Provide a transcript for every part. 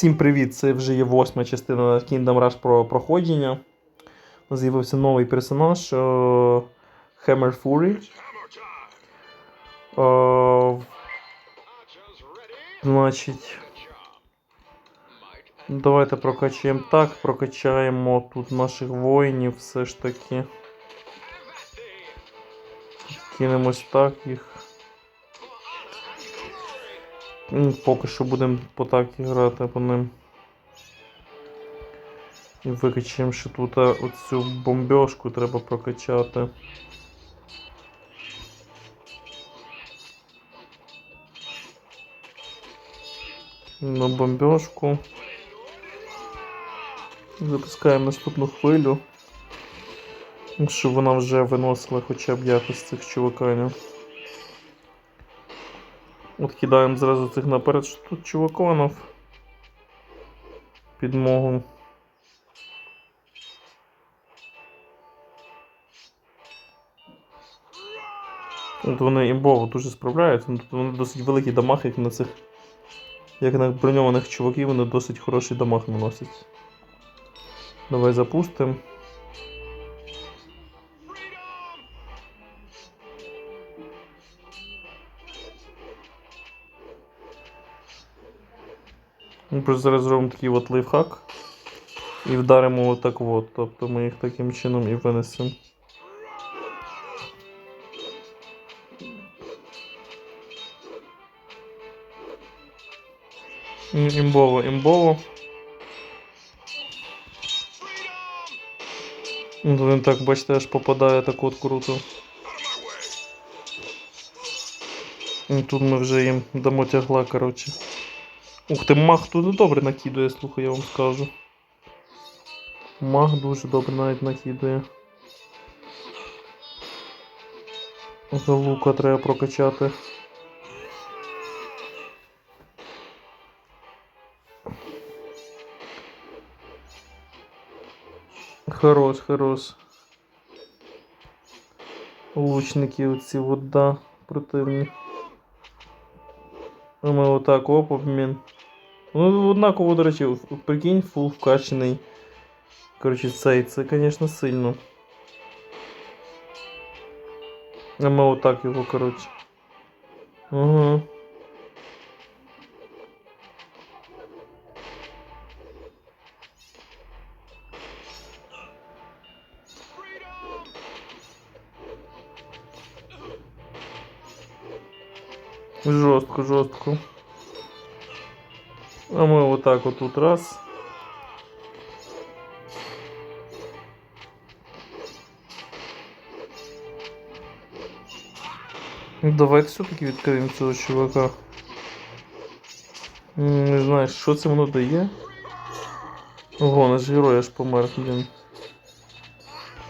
Всім привіт! Це вже є восьма частина Kingdom Rush про проходження. З'явився новий персонаж е, Hammer Fury. Е, Значить, давайте прокачаємо так, прокачаємо тут наших воїнів все ж таки. Кинемось так їх. Поки що будемо по такті грати по ним. І викачаємо ще тут оцю бомбьошку треба прокачати. На бомбьошку. Запускаємо наступну хвилю. Щоб вона вже виносила хоча б якось цих чуваканів. От зразу цих наперед, що тут чуваконов. Підмогу. От вони імбово дуже справляються, ну, тут вони досить великий дамаг, як на цих. Як на броньованих чуваків, вони досить хороший дамаг наносять. Давай запустимо. Ми просто зараз зробимо такий от лайфхак. І вдаримо отак от. Тобто ми їх таким чином і винесемо. Імбово, імбово. Ну, Він так, бачите, аж попадає так от круто. І тут ми вже їм дамо тягла, коротше. Ух ти, маг тут добре накидує, слухай, я вам скажу. Маг дуже добре навіть накидує. За лука треба прокачати. Хорош, хорош. Лучники оці от, да, противні. Ми отак оп, обмін. Ну, однаково, до речі, прикинь, фул вкачаний. Коротше, цей, це, звісно, сильно. А ми отак його, коротше. Угу. Жорстко, жорстко. А ми отак отут раз. Ну, Давайте все-таки відкриємо цього чувака. Не знаю, що це воно дає. Ого, наш герой аж помер, блін.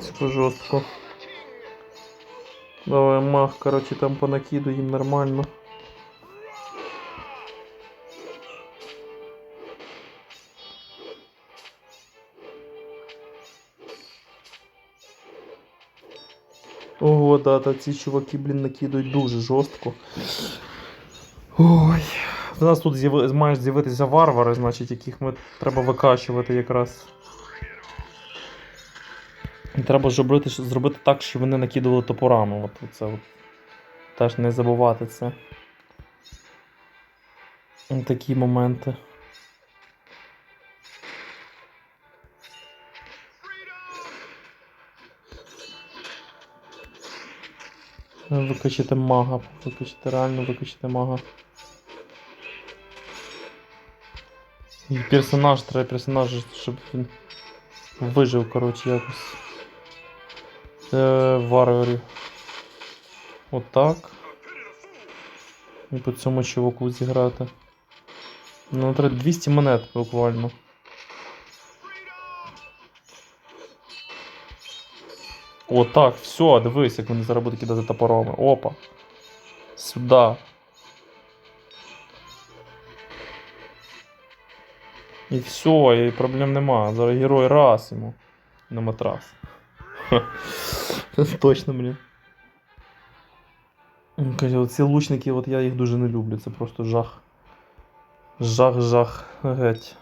Це жорстко. Давай мах, короче, там понакиду їм нормально. Ого, да, та ці чуваки, блін, накидують дуже жорстко. Ой. У нас тут мають з'явитися варвари, значить, яких ми треба викачувати якраз. І треба зробити, зробити так, щоб вони накидували топорами. От це от. Теж не забувати це. Такі моменти. Викачати мага, викачати реально викачати мага. І персонаж, треба персонаж, щоб він вижив, коротше, якось. Е, варварів. Отак. І по цьому чуваку зіграти. Ну, треба 200 монет буквально. О, так, все, дивись, як вони зараз будуть кидати топорами. Опа. Сюда. І все, і проблем нема. Зараз герой раз йому. На матрас. Точно, блін. Каже, ці лучники, от я їх дуже не люблю, це просто жах. Жах-жах, геть.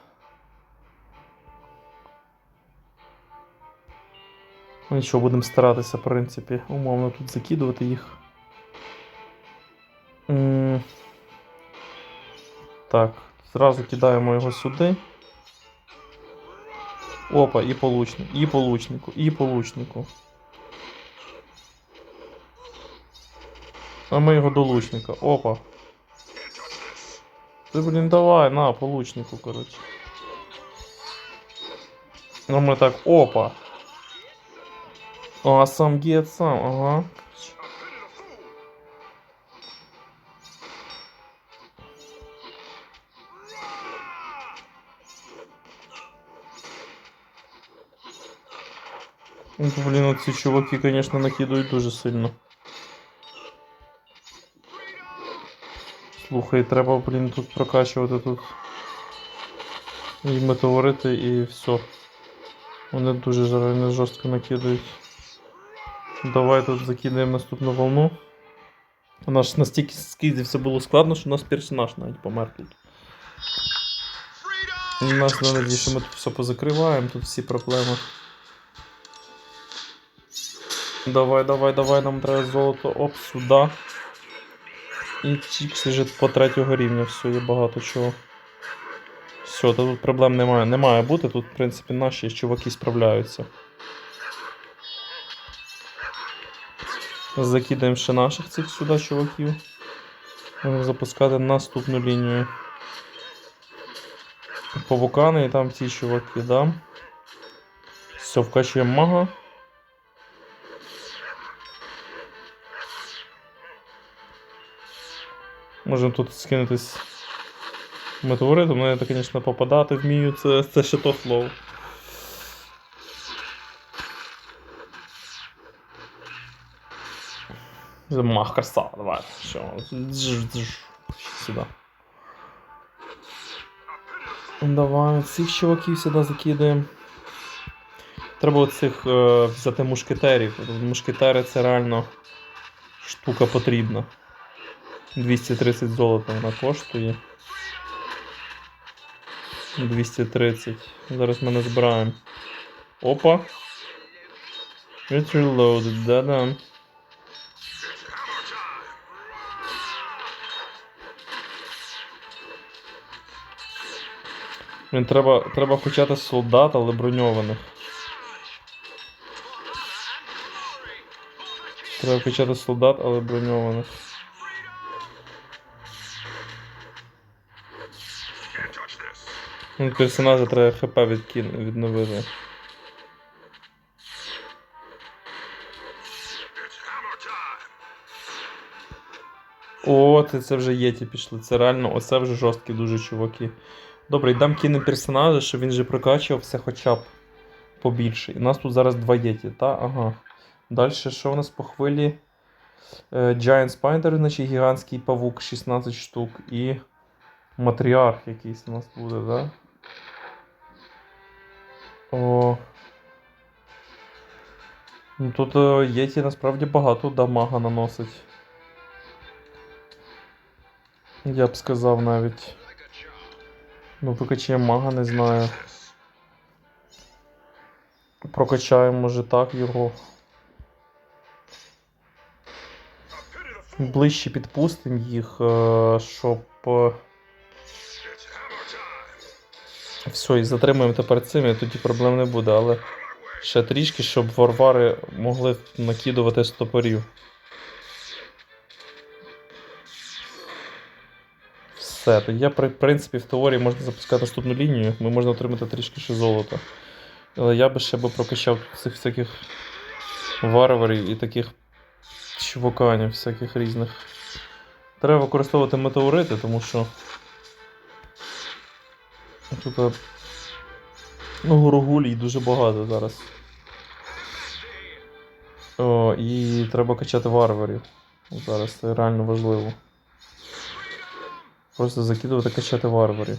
Ну нічого, будемо старатися, в принципі, умовно тут закидувати їх. Так, зразу кидаємо його сюди. Опа, і по лучнику, і по лучнику, і по лучнику. А ми його до лучника. Опа. Ти, блін, давай, на, по лучнику, коротше. Ну ми так, опа. А, сам гет сам, ага. Блін, оці чуваки, конечно, накидують дуже сильно. Слухай, треба, блін, тут прокачувати тут. І метеорити, і все. Вони дуже жарено жорстко накидають. Давай тут закидаємо наступну волну. У нас настільки скидів все було складно, що у нас персонаж навіть помер тут. У нас не надію, що ми тут все позакриваємо, тут всі проблеми. Давай, давай, давай, нам треба золото. Оп, сюди. І чікс лежить по третього рівня, все, є багато чого. Все, тут проблем немає. Не має бути, тут, в принципі, наші чуваки справляються. Закидаємо ще наших цих сюди чуваків. Можемо запускати наступну лінію. По вулкани і там ці чуваки, да. Все, вкачуємо мага. Можемо тут скинутись метеоритом, ну я звісно, попадати вмію, це, це ще то флоу. Мах, красава, давай. Все. Сюди. Давай, цих чуваків сюди закидаємо. Треба оцих е, взяти мушкетерів. Мушкетери це реально штука потрібна. 230 золота вона коштує. 230. Зараз ми не збираємо. Опа. It's reloaded, да-да. Блін, треба, треба хочати солдат, але броньованих. Треба хочати солдат, але броньованих. Ну, персонажа треба хп відкин... відновити. О, це, це вже єті пішли. Це реально, оце вже жорсткі дуже чуваки. Добре, йдам кинемо персонажа, щоб він же прокачувався хоча б побільше. І у нас тут зараз два єті, та? Ага. Далі, що у нас по хвилі? Е, Giant Spider, значить гігантський павук 16 штук. І матріарх якийсь у нас буде, да? О. Ну тут е, єті насправді багато дамага наносить. Я б сказав навіть. Ну, прокачаємо мага, не знаю. Прокачаємо, може так його. Ближче підпустимо їх, е, щоб. е, Все, і затримуємо тепер цим, і тоді проблем не буде, але ще трішки, щоб варвари могли накидувати з Все, тоді я, в принципі, в теорії можна запускати наступну лінію, ми можна отримати трішки ще золота. Але я би ще би прокачав цих всяких варварів і таких чуваканів всяких різних. Треба використовувати метеорити, тому що. Тут е, ну, горогулій дуже багато зараз. О, і треба качати варварів. Зараз це реально важливо. Просто закидувати качати варварів.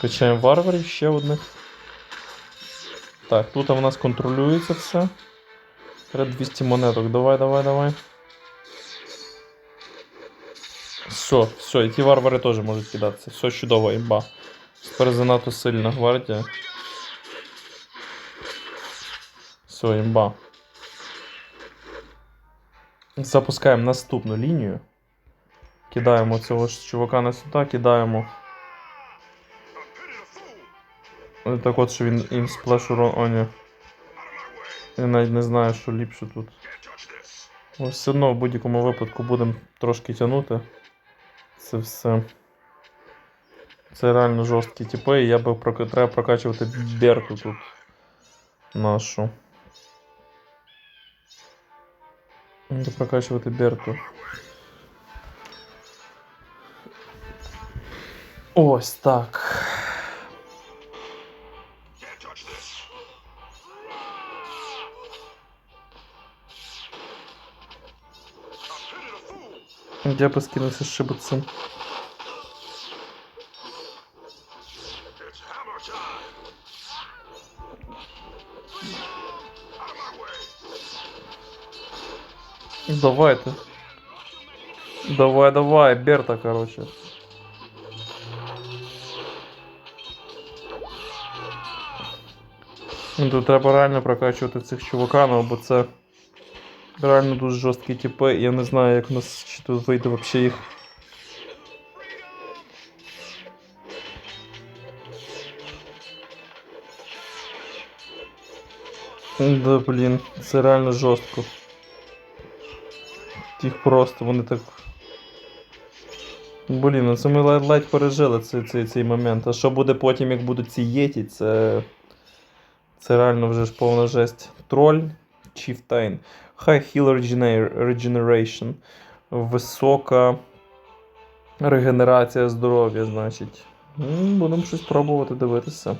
Качаємо варварів ще одних. Так, тут у нас контролюється все. Треба 200 монеток. Давай, давай, давай. Все, все, і ті варвари теж можуть кидатися. Все чудово, імба. Тепер занадто сильна гвардія. Все, імба. Запускаємо наступну лінію. Кидаємо цього ж чувака на сюди, кидаємо. Так от, що він їм сплеш урон. О, ні. Я навіть не знаю, що ліпше тут. Ось все одно в будь-якому випадку будемо трошки тягнути. Це все. Це реально жорсткі типи, і я би треба прокачувати Берту тут. Нашу. Треба прокачувати Берту. Ось так. Я би скинувся ще б цим. Давайте. Давай, давай, Берта, короче. Ну, Тут треба реально прокачувати цих чуваканов, бо це реально дуже жорсткі типи. Я не знаю, як у нас чи тут вийде вообще їх. Да, блін, це реально жорстко. Їх просто, вони так. Блін, ну це ми ледь, пережили цей, цей, цей момент. А що буде потім, як будуть ці єті, це. Це реально вже ж повна жесть. Троль, Chieftain. High Heal Regeneration. Висока регенерація здоров'я, значить. Будемо щось пробувати дивитися.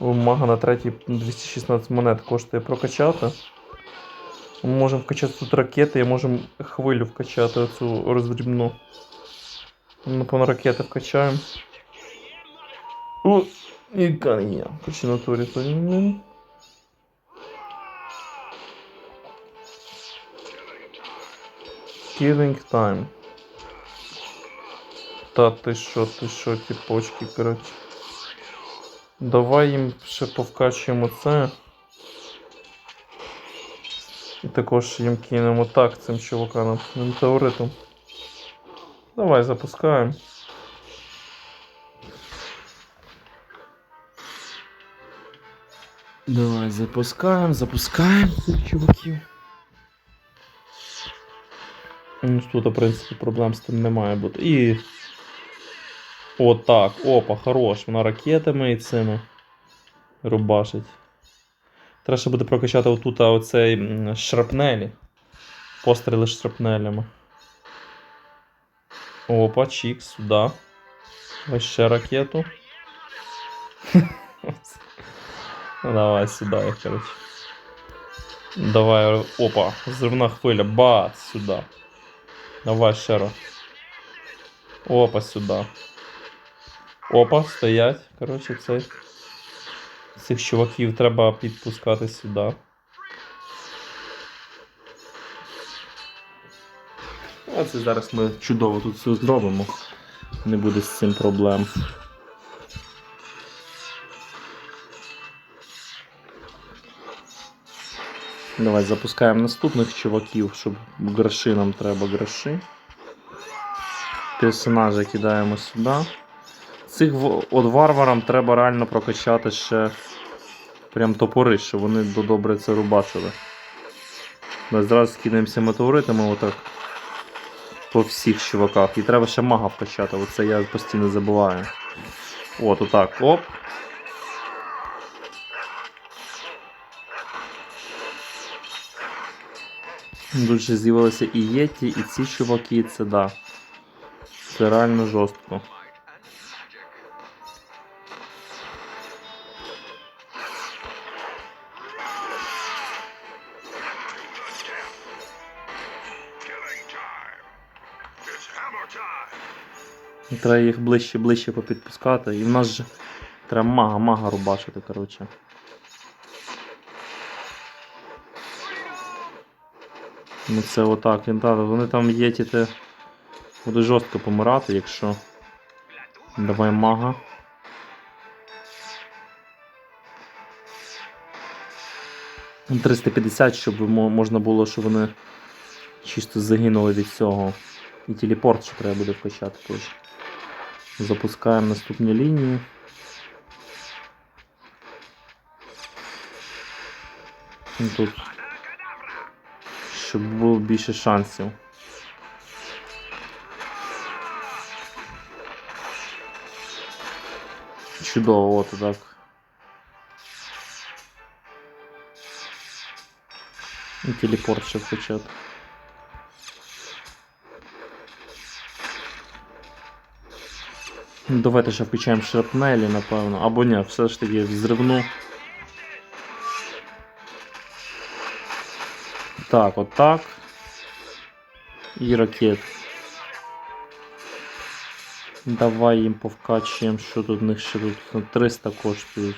У мага на третій 216 монет коштує прокачати. Ми можемо вкачати тут ракети і можемо хвилю вкачати оцю роздрібну. Напевно, ракети вкачаємо. О, яка не я. Почти на турі то не. Killing time. Та ти що, ти що, ті почки, коротше. Давай їм ще повкачуємо це. І також їм кинемо так цим чувакам метеоритом. Давай запускаємо. Давай запускаємо, запускаємо цих чуваків. Ну, тут, в принципі, проблем з тим не має бути. І. Отак. Опа, хорош. Вона ракетами і цими рубашить. Треба ще буде прокачати отут оцей шрапнелі. Постріли шрапнелями. Опа, чік, сюди. Ось ще ракету. Давай сюди їх, коротше. Давай, опа, взривна хвиля, бац, сюди. Давай ще раз. Опа, сюди. Опа, стоять. Коротше, цей. Цих чуваків треба підпускати сюди. А це зараз ми чудово тут все зробимо. Не буде з цим проблем. Давай запускаємо наступних чуваків, щоб гроші нам треба гроші. Персонажа кидаємо сюди. Цих от варварам треба реально прокачати ще прям топори, щоб вони до- добре це рубачили. Ми зразу скидаємося метеоритами отак. По всіх чуваках. І треба ще мага вкачати, оце я постійно забуваю. От, отак. Оп. Ще з'явилися і Єті, і ці чуваки, це да. Це реально жорстко. Треба їх ближче ближче попідпускати. І в нас же треба мага, мага рубашити, коротше. Ну це отак, він та, вони там є ті те Буде жорстко помирати, якщо. Давай мага. Ну, 350, щоб можна було, щоб вони чисто загинули від цього. І телепорт ще треба буде вкачати теж. Запускаємо наступні лінії. Ну, Тут. Щоб було більше шансів. Чудово, от так. І телепорт ще вкачати. Ну, Давайте ще включаємо шрапнелі, напевно. Або ні, все ж таки взривну. Так, отак. І ракет. Давай їм повкачуємо, що тут в них ще тут Ну, 300 коштують.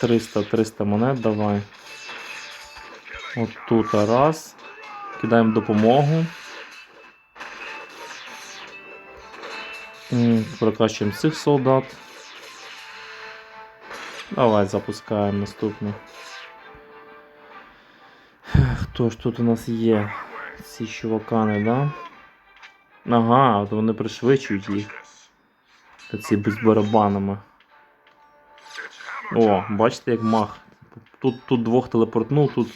300, 300 монет давай. От тут раз. Кидаємо допомогу. Прокачуємо цих солдат. Давай запускаємо наступне. Хто ж тут у нас є? Ці чувакани, да? Ага, от вони пришвидшують їх. Та ці з барабанами. О, бачите, як мах. Тут, тут двох телепортнув, тут.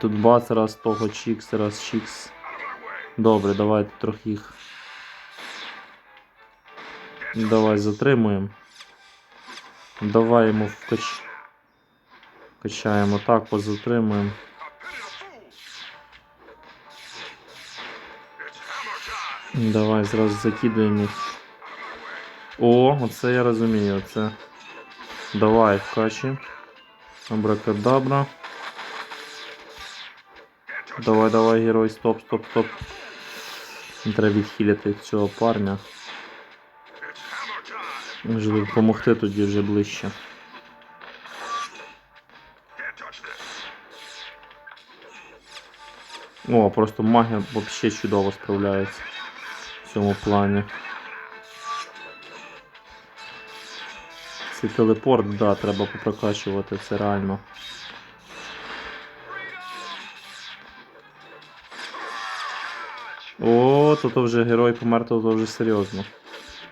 Тут бац, раз того чікс, раз чікс. Добре, давайте трохи їх. Давай затримуємо. Давай йому вкач. Качаємо так, позатримуємо. Давай зразу закидаємо їх. О, оце я розумію, оце. Давай вкачі. Абракадабра. Давай, давай, герой, стоп, стоп, стоп. Треба відхилити цього парня. Може допомогти тоді вже ближче. О, просто магія взагалі чудово справляється в цьому плані. Цей телепорт, да, треба попрокачувати, це реально. О, то, то вже герой помер, то, то вже серйозно.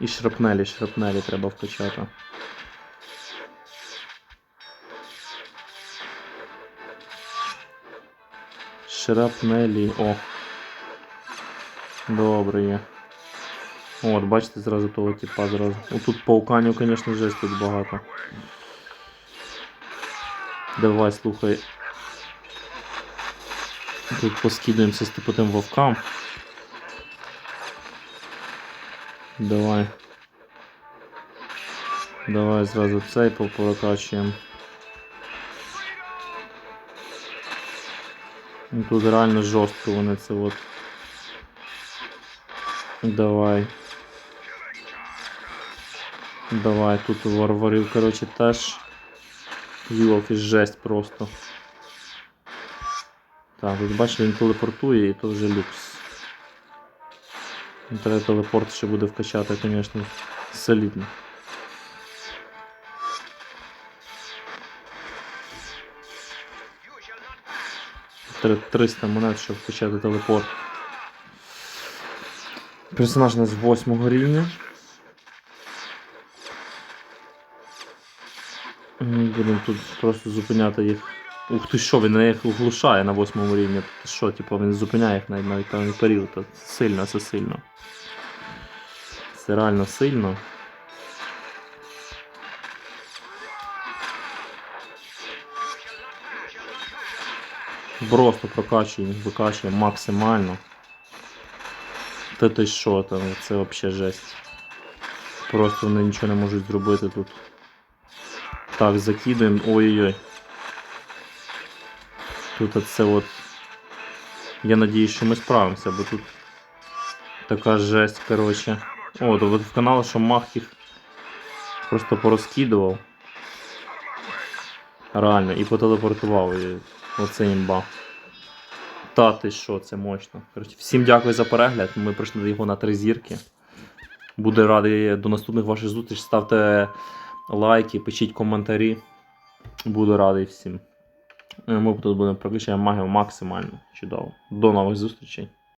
І шрапнелі, шрапнелі треба вкачати. Шрапнелі, о. Добре є. От, бачите, зразу того типа зразу. Ну тут пауканів, звісно, жесть тут багато. Давай, слухай. Тут поскидаємося з типу тим вовкам. Давай. Давай зразу цей прокачуємо. Ну, Тут реально жорстко вони це от. Давай. Давай, тут варварів, короче, теж. Юлки жесть просто. Так, тут бачите, він телепортує і то вже люкс. Треба телепорт ще буде вкачати, звісно, солідно. Треба 300 монет, щоб вкачати телепорт. Персонаж у нас 8 рівня. Будемо тут просто зупиняти їх. Ух ти що, він їх оглушає на 8 рівні. Що, типу, він зупиняє їх навіть навіть певний період. Сильно, це сильно. Це реально сильно. Просто прокачує викачує максимально. Та ти що там, це взагалі жесть. Просто вони нічого не можуть зробити тут. Так, закидуємо. Ой-ой-ой. Тут це от. Я надіюсь, що ми справимося, бо тут така жесть, коротше. О, то в канал, що мах їх просто порозкидував. Реально, і потелепортував. І оце імба. Та ти що, це мощно. Коротше, всім дякую за перегляд. Ми пройшли його на три зірки. Буду радий до наступних ваших зустрічей. Ставте лайки, пишіть коментарі. Буду радий всім. Ми тут будемо прокачати магію максимально чудово. До нових зустрічей.